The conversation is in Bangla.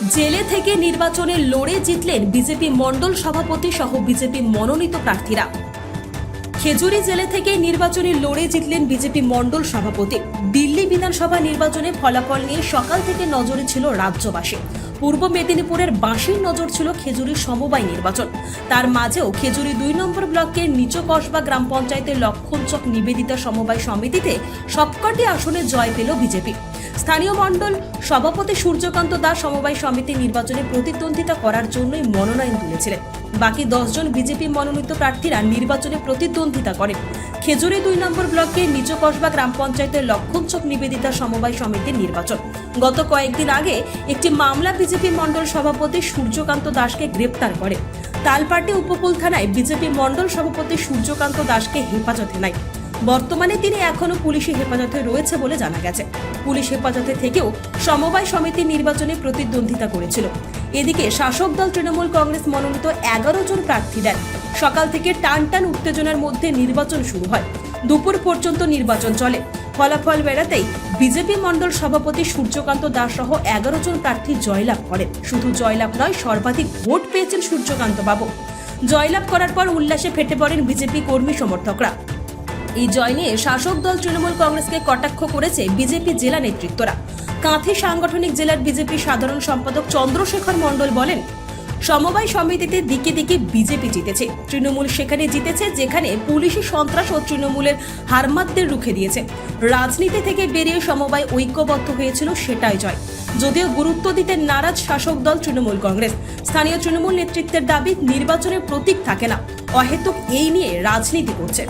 জেলে থেকে নির্বাচনে লড়ে জিতলেন বিজেপি মণ্ডল সভাপতি সহ বিজেপি মনোনীত প্রার্থীরা। খেজুরি জেলে থেকে নির্বাচনে লড়ে জিতলেন বিজেপি মণ্ডল সভাপতি। দিল্লি বিধানসভা নির্বাচনে ফলাফল নিয়ে সকাল থেকে নজরে ছিল রাজ্যবাসী। পূর্ব মেদিনীপুরের বাঁশির নজর ছিল খেজুরির সমবায় নির্বাচন। তার মাঝেও খেজুরি দুই নম্বর ব্লকের নিচ কসবা গ্রাম পঞ্চায়েতের লক্ষণচক নিবেদিতা সমবায় সমিতিতে সবকটি আসনে জয় পেল বিজেপি। স্থানীয় মণ্ডল, সভাপতি সূর্যকান্ত দাস সমবায় সমিতি নির্বাচনে প্রতিদ্বন্দ্বিতা করার জন্যই মনোনয়ন তুলেছিলেন। বাকি দশজন বিজেপি মনোনীত প্রার্থীরা নির্বাচনে প্রতিদ্বন্দ্বিতা করেন। খেজুরি দুই নম্বর ব্লকের নিচ কসবা গ্রাম পঞ্চায়েতের লক্ষণচক নিবেদিতা সমবায় সমিতির নির্বাচন। গত কয়েকদিন আগে একটি মামলা বিজেপি মণ্ডল সভাপতি সূর্যকান্ত দাসকে গ্রেপ্তার করে। তালপাটি উপকূল থানায় বিজেপি মণ্ডল সভাপতি সূর্যকান্ত দাসকে হেফাজতে নেয়। বর্তমানে তিনি এখনও পুলিশি হেফাজতে রয়েছে বলে জানা গেছে। পুলিশ হেফাজতে থেকেও সমবায় সমিতি নির্বাচনে প্রতিদ্বন্দ্বিতা করেছিল। এদিকে শাসক দল তৃণমূল কংগ্রেস মনোনীত এগারো জন প্রার্থী দেন। সকাল থেকে টান টান উত্তেজনার মধ্যে নির্বাচন শুরু হয়। দুপুর পর্যন্ত নির্বাচন চলে। ফলাফল বেড়াতেই বিজেপি মণ্ডল সভাপতি সূর্যকান্ত দাস সহ এগারো জন প্রার্থী জয়লাভ করেন। শুধু জয়লাভ নয়, সর্বাধিক ভোট পেয়েছেন সূর্যকান্ত বাবু জয়লাভ করার পর উল্লাসে ফেটে পড়েন বিজেপি কর্মী সমর্থকরা। এই জয় নিয়ে শাসক দল তৃণমূল কংগ্রেসকে কটাক্ষ করেছে বিজেপি জেলা নেতৃত্বরা। কাঁথি সাংগঠনিক জেলার বিজেপি সাধারণ সম্পাদক চন্দ্রশেখর মণ্ডল বলেন, সমবায় সমিতিতে দিকে দিকে বিজেপি জিতেছে। তৃণমূল সেখানে জিতেছে যেখানে পুলিশি সন্ত্রাস ও তৃণমূলের হারমাতদের রুখে দিয়েছে। রাজনীতি থেকে বেরিয়ে সমবায় ঐক্যবদ্ধ হয়েছিল সেটাই জয়। যদিও গুরুত্ব দিতে নারাজ শাসক দল তৃণমূল কংগ্রেস। স্থানীয় তৃণমূল নেতৃত্বের দাবি, নির্বাচনের প্রতীক থাকে না। অহেতুক এই নিয়ে রাজনীতি করছে।